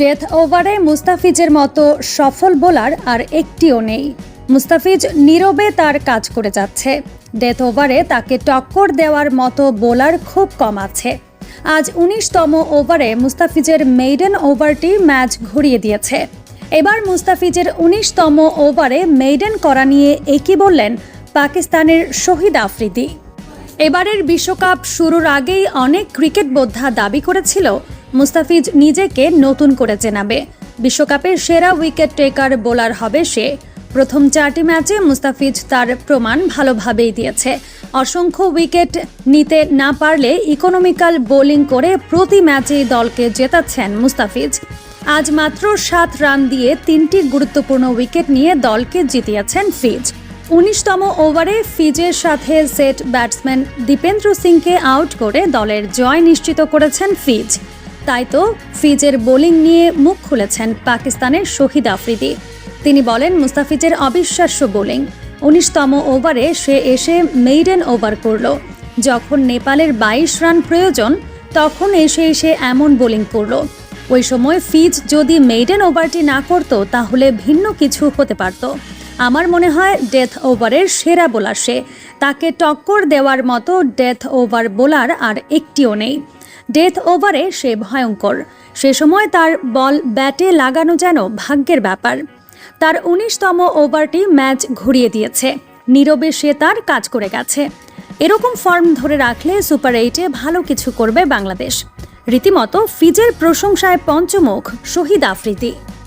Death ওভারে মুস্তাফিজের মতো সফল বোলার আর একটিও নেই। মুস্তাফিজ নীরবে তার কাজ করে যাচ্ছে। ডেথ ওভারে তাকে টক্কর দেওয়ার মতো বোলার খুব কম আছে। আজ উনিশতম ওভারে মুস্তাফিজের মেইডেন ওভারটি ম্যাচ ঘুরিয়ে দিয়েছে। এবার মুস্তাফিজের উনিশতম ওভারে মেইডেন করা নিয়ে একই বললেন পাকিস্তানের শহীদ আফ্রিদি। এবারের বিশ্বকাপ শুরুর আগেই অনেক ক্রিকেট বোদ্ধা দাবি করেছিল মুস্তাফিজ নিজেকে নতুন করে চেনাবে। বিশ্বকাপের সেরা উইকেট টেকার বোলার হবে সে। প্রথম চারটি ম্যাচে মুস্তাফিজ তার প্রমাণ ভালোভাবেই দিয়েছে। অসংখ্য উইকেট নিতে না পারলে ইকোনমিক্যাল বোলিং করে প্রতি ম্যাচেই দলকে জেতাচ্ছেন মুস্তাফিজ। আজ মাত্র সাত রান দিয়ে তিনটি গুরুত্বপূর্ণ উইকেট নিয়ে দলকে জিতিয়েছেন ফিজ। উনিশতম ওভারে ফিজের সাথে সেট ব্যাটসম্যান দীপেন্দ্র সিংকে আউট করে দলের জয় নিশ্চিত করেছেন ফিজ। তাই তো ফিজের বোলিং নিয়ে মুখ খুলেছেন পাকিস্তানের শহীদ আফ্রিদি। তিনি বলেন, মুস্তাফিজের অবিশ্বাস্য বোলিং। উনিশতম ওভারে সে এসে মেইডেন ওভার করল। যখন নেপালের বাইশ রান প্রয়োজন, তখন এসে এসে এমন বোলিং করল। ওই সময় ফিজ যদি মেইডেন ওভারটি না করত, তাহলে ভিন্ন কিছু হতে পারত। আমার মনে হয়, ডেথ ওভারের সেরা বোলার সে। তাকে টক্কর দেওয়ার মতো ডেথ ওভার বোলার আর একটিও নেই। ডেথ ওভারে সে ভয়ঙ্কর। সে সময় তার বল ব্যাটে লাগানো যেন ভাগ্যের ব্যাপার। তার উনিশতম ওভারটি ম্যাচ ঘুরিয়ে দিয়েছে। নীরবে সে তার কাজ করে গেছে। এরকম ফর্ম ধরে রাখলে সুপার এইটে ভালো কিছু করবে বাংলাদেশ। রীতিমতো ফিজের প্রশংসায় পঞ্চমুখ শহীদ আফ্রিদি।